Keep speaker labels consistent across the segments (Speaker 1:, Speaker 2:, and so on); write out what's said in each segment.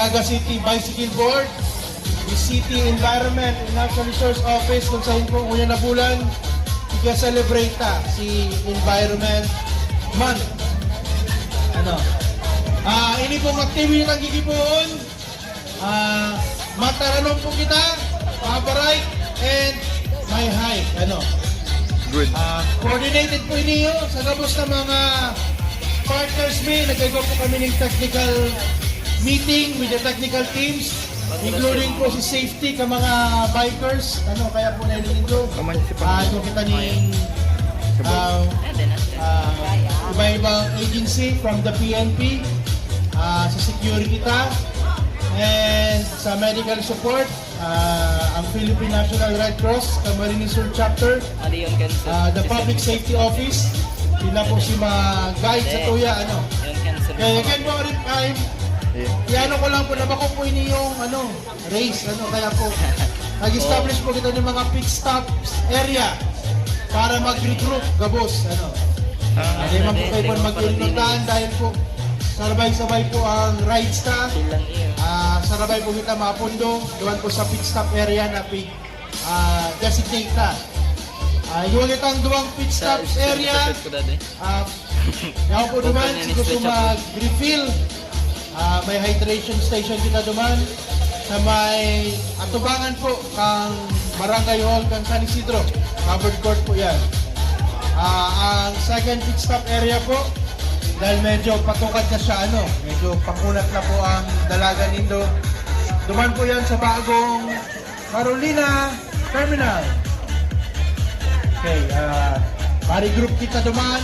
Speaker 1: Naga City Bicycle Board, the City Environment and Natural Resource Office kung saan po unya na bulan, i-celebrate ta si Environment Month. Ano? Ah, ini pong activity ng gigipuon. Ah, mataranong po kita, paparay, and my height. Ano?
Speaker 2: Good.
Speaker 1: Ah, coordinated po ninyo sa gabos ng mga partners me. Nagkagawa po kami ng technical meeting with the technical teams, including po si safety ka mga bikers. Ano, kaya po
Speaker 2: si
Speaker 1: Ah, ito kita ni ah, ah, iba-ibang agency from the PNP, ah, sa security ta, and sa medical support, ah, ang Philippine National Red Cross, Camarines Sur Chapter. Ah, the Public Safety Office, sila po si mga guide sa tuya, ano. Kaya again po rin time,
Speaker 2: Yeah.
Speaker 1: iano ko lang po na bako po ini yung ano, race, ano, kaya po nag-establish po kita ng mga pit stops area para mag-regroup, gabos, ano.
Speaker 2: Ah,
Speaker 1: Hindi man po kayo po mag-inutan dahil po sabay-sabay po ang ta.
Speaker 3: Silang iyo.
Speaker 1: Ah, sarabay po kita mapundo, doon po sa pit stop area na pig ah, designate na. Ah, yung itang duwang pit stops area, ah, yaw po duman,
Speaker 3: Open
Speaker 1: si gusto
Speaker 3: and stretch
Speaker 1: mag-refill, ah, may hydration station kita duman, sa may atubangan po kang Barangay Hall kang San Isidro, covered court po yan. Ah, ang second pit stop area po, dahil medyo patukat na siya, ano, medyo pakunat na po ang dalaga nindo. Duman po yan sa bagong Carolina Terminal. Okay, uh, pa-regroup kita duman,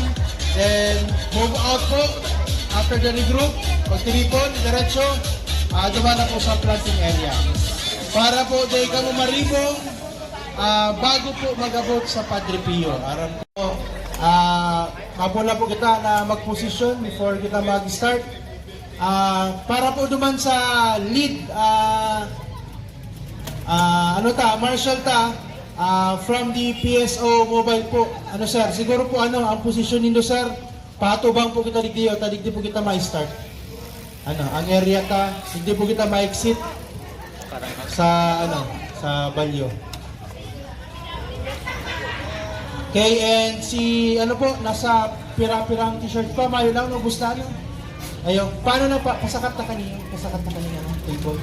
Speaker 1: then move out po. After the regroup, pagtiripon, diretso, uh, duman na po sa planting area. Para po, dahil ka mo maribong, ah, bago po mag-abot sa Padre Pio. Aram po, ah, mabula po kita na mag-position before kita mag-start. Ah, para po duman sa lead, ah, Ah, ano ta, Marshall ta, ah, from the PSO mobile po. Ano sir, siguro po ano, ang posisyon nindo sir, patubang po kita digdiyo, ta digdi po kita ma-start. Ano, ang area ta, hindi po kita ma-exit sa ano, sa Balyo. Okay, and si ano po, nasa pira-pirang t-shirt pa, mayo lang, no, gusta no? Ayun, paano na pa, pasakat na kanina, pasakat na kanina, no, table.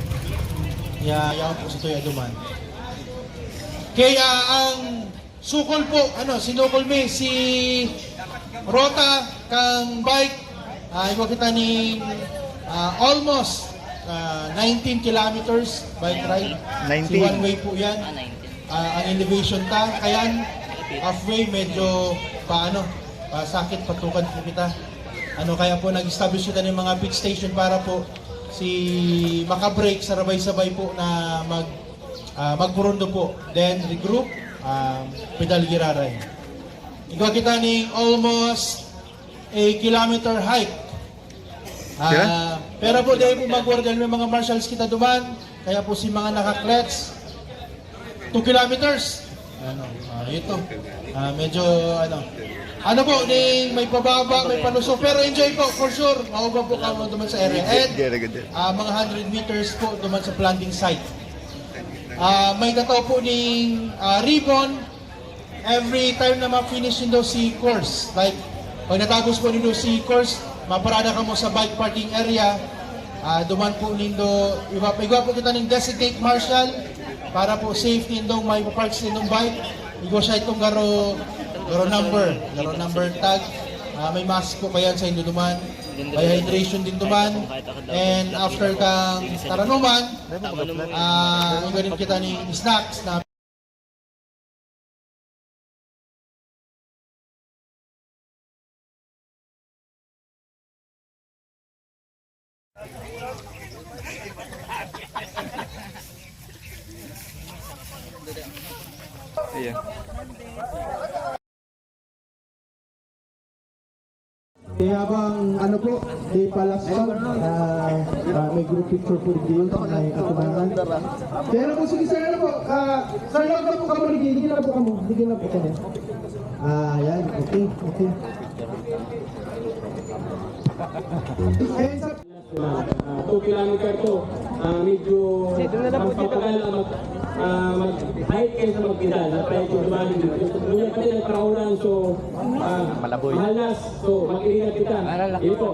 Speaker 1: Yeah, yan po sa Toy Aduman. Kaya ang sukol po, ano, sinukol mi, si Rota kang bike, ah ikaw kita ni ah, almost ah, 19 kilometers bike ride.
Speaker 2: 19.
Speaker 1: Si one way po yan.
Speaker 3: ah, 19.
Speaker 1: Ah, ang elevation ta, kaya halfway medyo paano, pasakit patukan po kita. Ano kaya po nag-establish kita ng mga pit station para po si maka-break sabay-sabay po na mag ah, magpurundo po. Then regroup, um, pedal giraray. Ikaw kita ni almost a kilometer hike.
Speaker 2: Kaya?
Speaker 1: pero po dahil po mag-work dahil may mga marshals kita duman, kaya po si mga nakaklets, 2 kilometers. Ano, ah, ito. Ah, medyo ano. Ano po, ni may pababa, may palusok, pero enjoy po for sure. Mauga po ka mo duman sa area. And ah, mga 100 meters po duman sa planting site. Ah, may kataw po ning ah, ribbon every time na ma-finish nindo si course. Like, pag natapos po nindo si course, maparada ka mo sa bike parking area, ah, duman po nindo, iba, iba po kita ng designate marshal para po safe nindong may park sa nindong bike. Igo siya itong garo, garo number, garo number tag. Ah, may mask po kayan sa indo duman. May hydration din duman. And after kang taranuman, uh, ganun kita ng snacks na habang ano po, di palaspan, uh, uh, may group picture po din may atubangan. Pero po sige sir, ano po, uh, sir, lang na po kamo, ligin na po kamo, ligin na po kamo. Ah, yan, okay, okay. And sa, uh,
Speaker 4: 2 kilometer to. Ah, medyo mas matagal ang mag, ah, mag-hike kaysa mag-pedal. At tayo kung dumaling dito. Ngunit kasi nagkaulan, so ah, malas. So, mag-iingat kita. Yun po.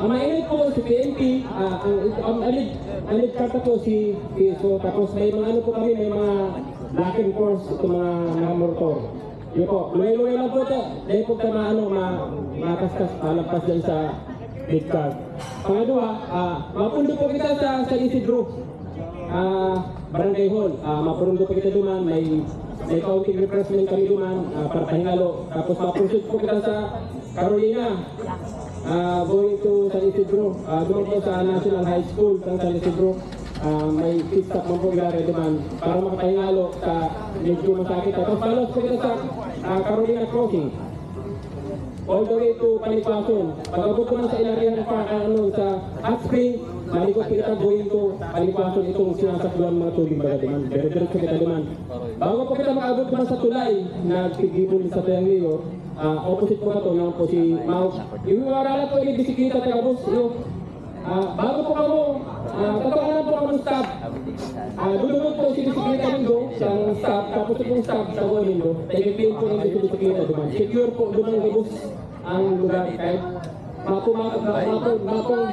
Speaker 4: Ang mainit po si PNP, ah, ang, ang, alid, alid karta po si PSO. Tapos may mga ano po kami, may mga blocking force ito mga, mga motor. Yun po, luwi-luwi lang po ito. Dahil po ka ma, ano, ma, makaskas, malagpas dyan sa big card. Pangalawa, ah, mapundo po kita sa, sa Isidro. Ah, Barangay Hall. Ah, mapundo po kita duman, may may counting refreshment kami duman ah, para pahingalo. Tapos mapursuit po kita sa Carolina. Ah, going to San Isidro. Ah, doon po sa National High School ng San Isidro. Ah, may mo po gari duman para makapahingalo sa medyo masakit. Tapos palos po kita sa ah, Carolina Crossing all the way to Palipason. Pagabot ko lang sa ilarihan pa ano sa hot spring, malikot kita going to Palipason itong sinasakluan mga tubig baga duman. Pero diretso kita duman. Bago po kita makabot naman sa tulay na tigibol sa Tuyang Leo, ah, opposite po na to, yung po si Mau. Yung wala po ini bisikleta taga bus, yo. Ah, bago po kamo, uh, tatawanan po kamo stop. Ah, dudunod po si bisikleta nindo sa stop, tapos itong stop sa go nindo. Tigipin po ng bisikleta duman. Secure po duman gabos ang lugar kahit mapo mapo mapo mapo ang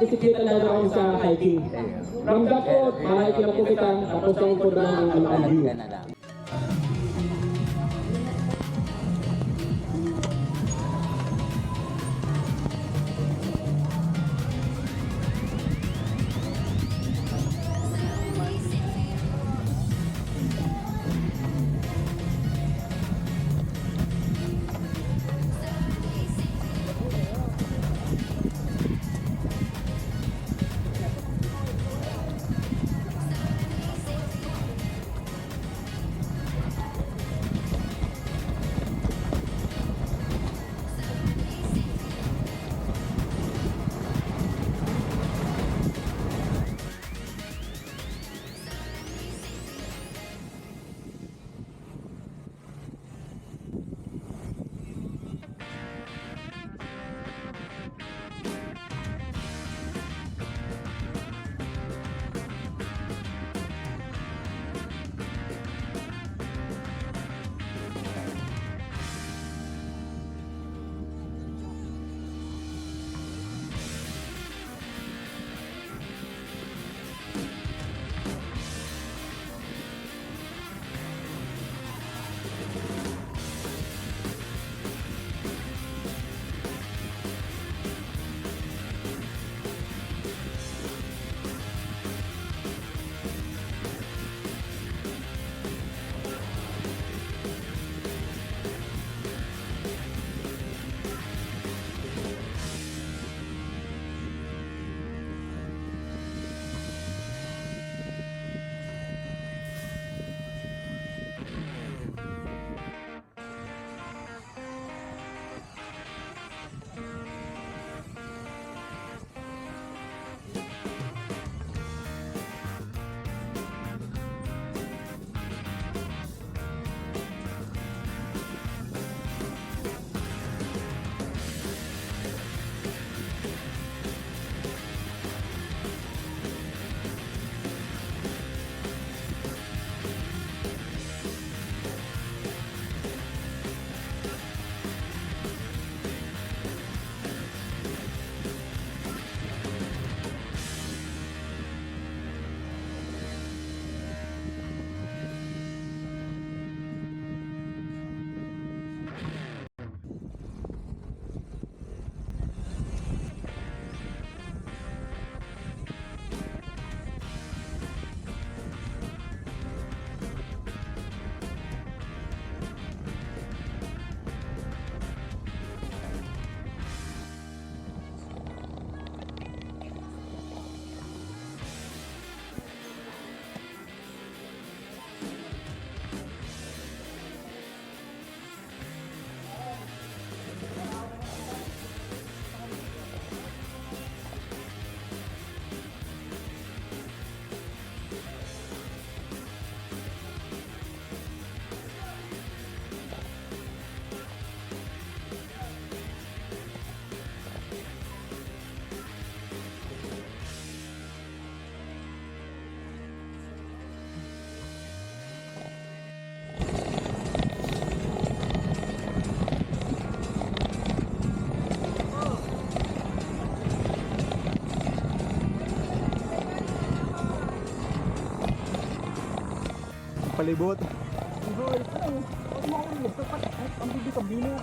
Speaker 4: bisikleta na doon sa hiking. From that po, mahiking na po kita, tapos yung po doon ang ano ang view.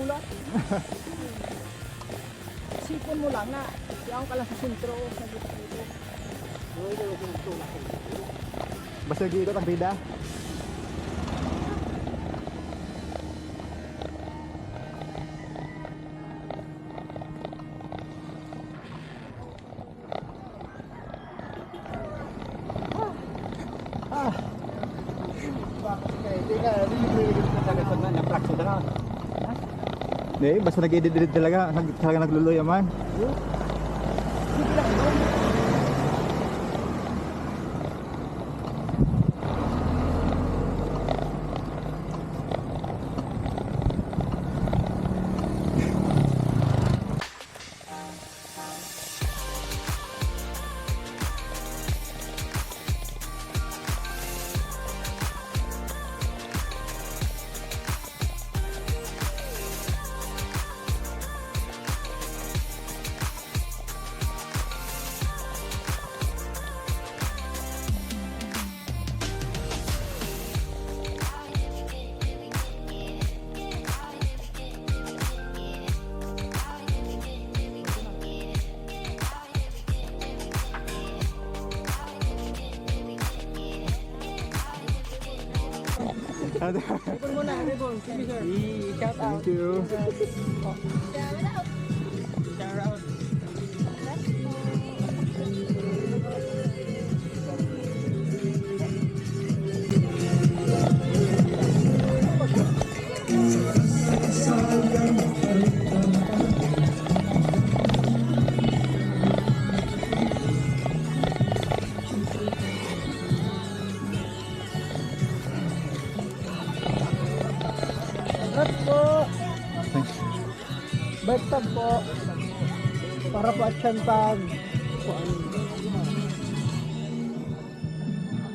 Speaker 2: palibot.
Speaker 5: Sipon mo lang na, diyan ka lang sa sentro, sa dito.
Speaker 2: Basta dito ang bida. Hindi, basta nag-edit talaga. Nag- Talaga nagluluya man.
Speaker 5: Mo
Speaker 2: Thank you.
Speaker 5: Congrats po. Bastag po. Para po at siyantag.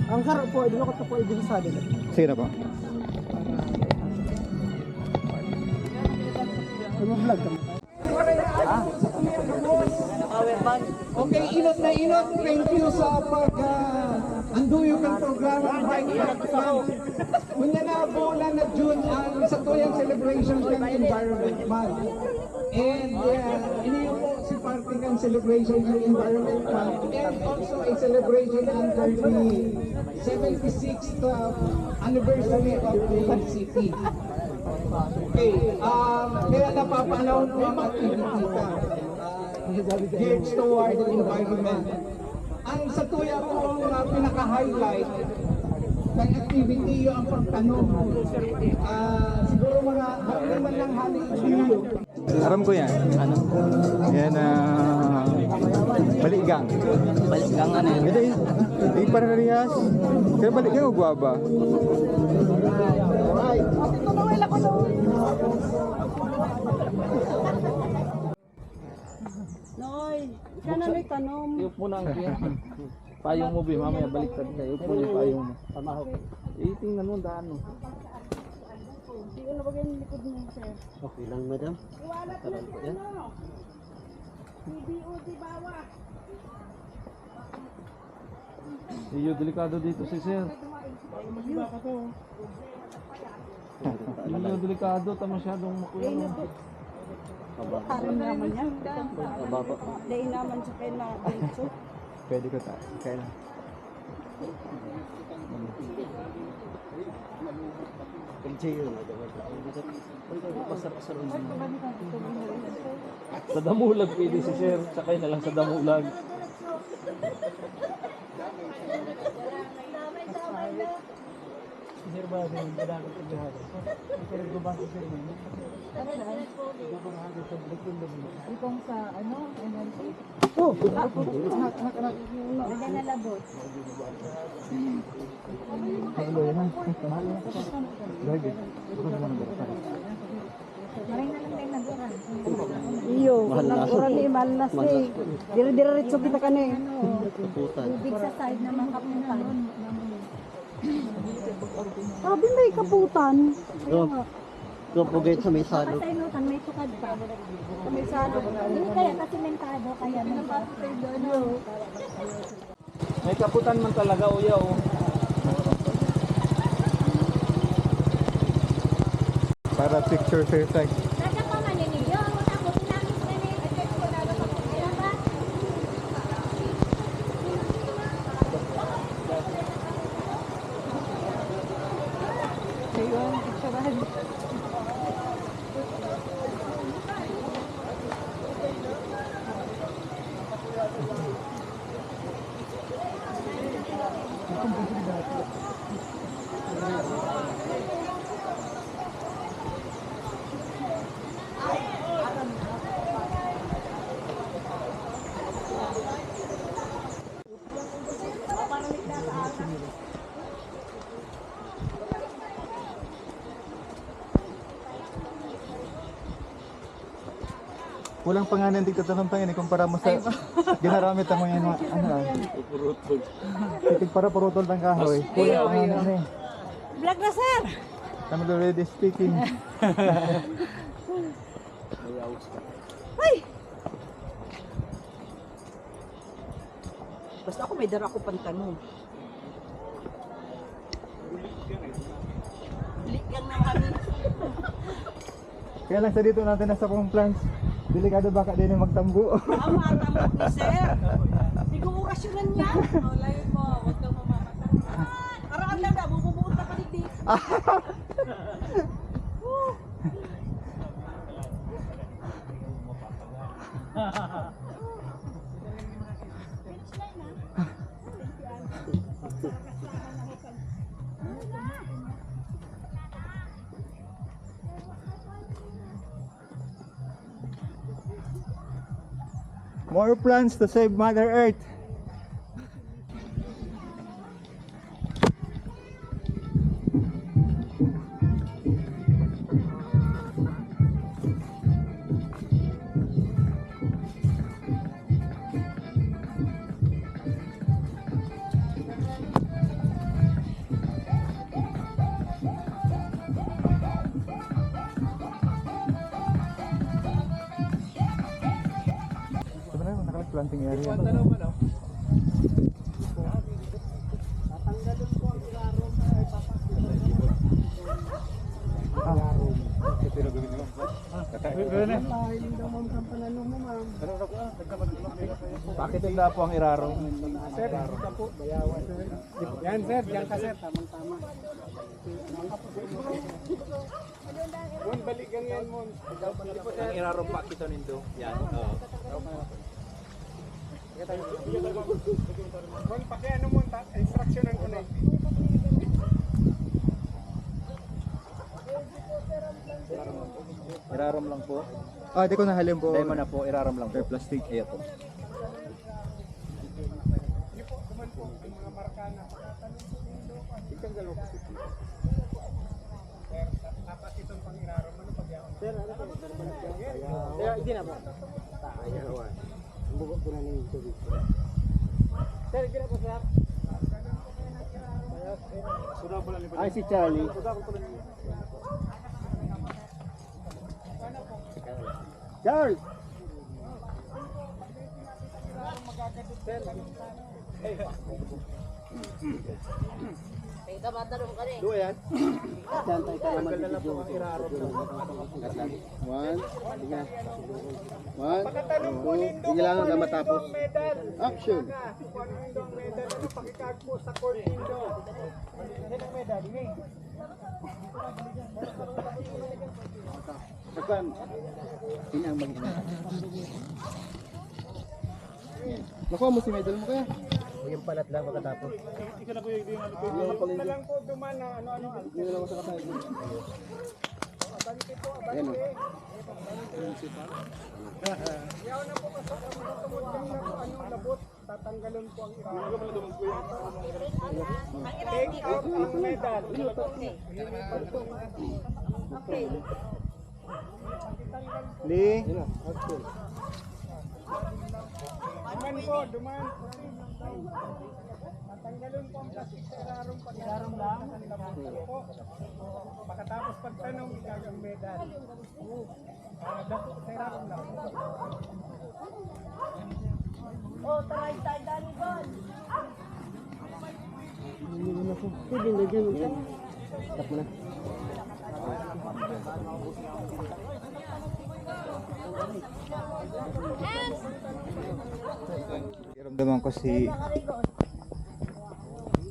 Speaker 5: Ang sarap po, hindi ko ito po ibig sa atin.
Speaker 2: Sige na po.
Speaker 5: Mag-vlog kami. Okay, inot na inot. Thank you sa pag uh, anduyo kang programa ng Bike Pack Kunya na June ang sa tuyang celebration ng Environment Month. And uh, iniyo po si party ng celebration ng Environment Month and also a celebration the 76th uh, anniversary of the city. Okay, um, kaya napapanaw ko ang activity ka uh, geared toward the environment. Ang sa tuya ko na pinaka-highlight ng activity yung ang pagtanong. Ah, siguro mga hindi man lang hali issue.
Speaker 2: Aram ko yan.
Speaker 3: Ano?
Speaker 2: Yan ah... baligang.
Speaker 3: Balik lang ano yun.
Speaker 2: Hindi, hindi para narihas. Kaya baligang o guwaba?
Speaker 6: Noy, ikaw na may tanong.
Speaker 3: Yung muna ang kaya. Payong mo, Bi. Mamaya baliktad na. Yung po yung payong mo. Pamahok. Eh, tingnan mo, daan mo.
Speaker 6: Hindi ko nabagay yung likod mo, sir.
Speaker 3: Okay lang, madam.
Speaker 6: Iwalat mo sa ano. BBOD bawa.
Speaker 3: Iyo, delikado dito si Sir. Iyo, delikado. Ta masyadong makulang.
Speaker 6: Parang naman yan. Dahil naman sa kayo na dito.
Speaker 2: Pwede ko tayo. Kaya lang.
Speaker 3: Sa damulag pwede si Sir. Sakay na lang sa damulag.
Speaker 5: Sir ba din madami sa jihad? Sir ko ba si Sir mo?
Speaker 6: Itong sa ano, NLP.
Speaker 5: Oh,
Speaker 6: Lagyan na labot. Maray na lang tayo naguran.
Speaker 5: iyo, nagura ni malas eh. Dire-diretso kita kani.
Speaker 6: Ibig sa side na makapunta. Sabi may kaputan.
Speaker 7: Doon po gate sa may salog.
Speaker 6: Sa inutan may tukad pa. Sa may salo. Hindi kaya kasi mentado kaya may
Speaker 3: May kaputan man talaga uya oh.
Speaker 2: Para picture fair tag.
Speaker 6: Nasa pa man yun yun. Tapos namin sa may address ko na sa pagkira ba? Ayun, picturean.
Speaker 2: Kulang pa nga ng tigtatanong pa yun eh, kumpara mo sa ginaramit ang mga ano, ano ah. Titig para purutol ng kahoy. Kulang pa nga ng eh.
Speaker 6: Vlog na sir!
Speaker 2: I'm already speaking.
Speaker 6: Ay! Basta ako may dara ko pantanong. Ligang na kami.
Speaker 2: Kaya lang sa dito natin nasa pong plans. Delikado baka din yung magtambo.
Speaker 6: Tama, tama ni sir. Hindi ko orasyonan yan. O, layo mo. Huwag kang mamamatay. Karaan lang na, bububuot na paligdi.
Speaker 2: More plans to save Mother Earth.
Speaker 3: Bakit hindi po ang irarong?
Speaker 8: Yan sir, yan ka sir, tamang tama. Mon, balikan yan mon.
Speaker 3: Ang irarong pa kita nindo. Yan. Oo.
Speaker 8: Mon, paki ano mon, ta- instructionan ko na.
Speaker 3: Irarom lang po.
Speaker 2: Ah, di ko nahalim po.
Speaker 3: Mo na po, irarom lang po.
Speaker 2: Fair plastic.
Speaker 3: Ayan po.
Speaker 7: Ay, si Charlie. Charles! Dua yan? Dantay ka naman dito. One, sige. One, two, sige lang hanggang matapos. Action!
Speaker 8: Pakikag mo sa court window. Yan ang medal, ini.
Speaker 7: Saan? Ini ang mag Nakuha mo si medal mo kaya? Yung palat lang makatapos.
Speaker 8: Na lang po duman na ano-ano.
Speaker 7: Hindi na lang ako sa kasay. Ayan o.
Speaker 8: Yaw na po pasok ang matutungod kang na ano labot. Tatanggalon po ang iraw. Take out ang medal.
Speaker 6: Okay.
Speaker 2: Lee.
Speaker 8: Duman po, duman. Tatanggalon po ang Pagkatapos pagtanong, ikagang medal. Ah, dako sa Rarong lang.
Speaker 6: Oh, taray tayo dali doon.
Speaker 2: Ramdaman ko si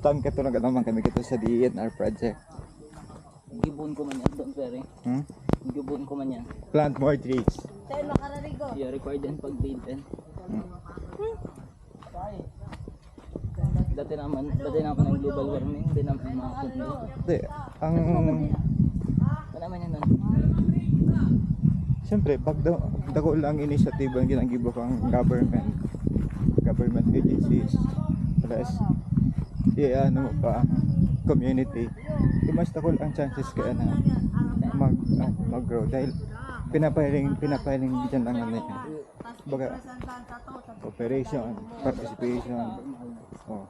Speaker 2: Tan kato naman kami kito sa DNR project.
Speaker 9: Gibon ko man yan doon, sir. eh.
Speaker 2: Hmm?
Speaker 9: Gibon ko man yan.
Speaker 2: Plant more trees.
Speaker 6: Tayo makararigo.
Speaker 9: Yeah, required yan pag din. Dati naman, dati naman ng global warming, hindi naman mga kundi.
Speaker 2: Ang
Speaker 9: naman yan nun.
Speaker 2: Siyempre, pag da, dako lang initiative ang ginagibo kang government, government agencies, plus, yeah, ano pa, community, mas dako ang chances kaya na mag, ah, mag-grow dahil pinapiling, pinapiling dyan ang ano yan. Baga, operation, participation, oh.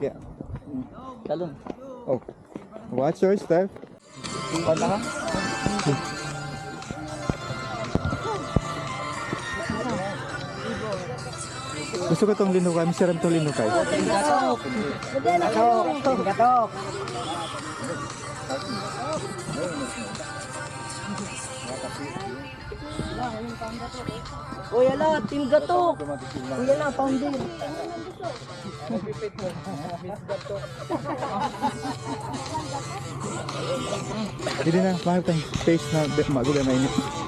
Speaker 2: Yeah.
Speaker 9: Talon.
Speaker 2: Oh. What's your step?
Speaker 9: Kanta ka?
Speaker 2: Gusto ko itong linukay, masarap itong linukay.
Speaker 6: Uy, ala, team gato. Uy, ala, pounder.
Speaker 2: Hindi na, mahal tayong space na magulo na init.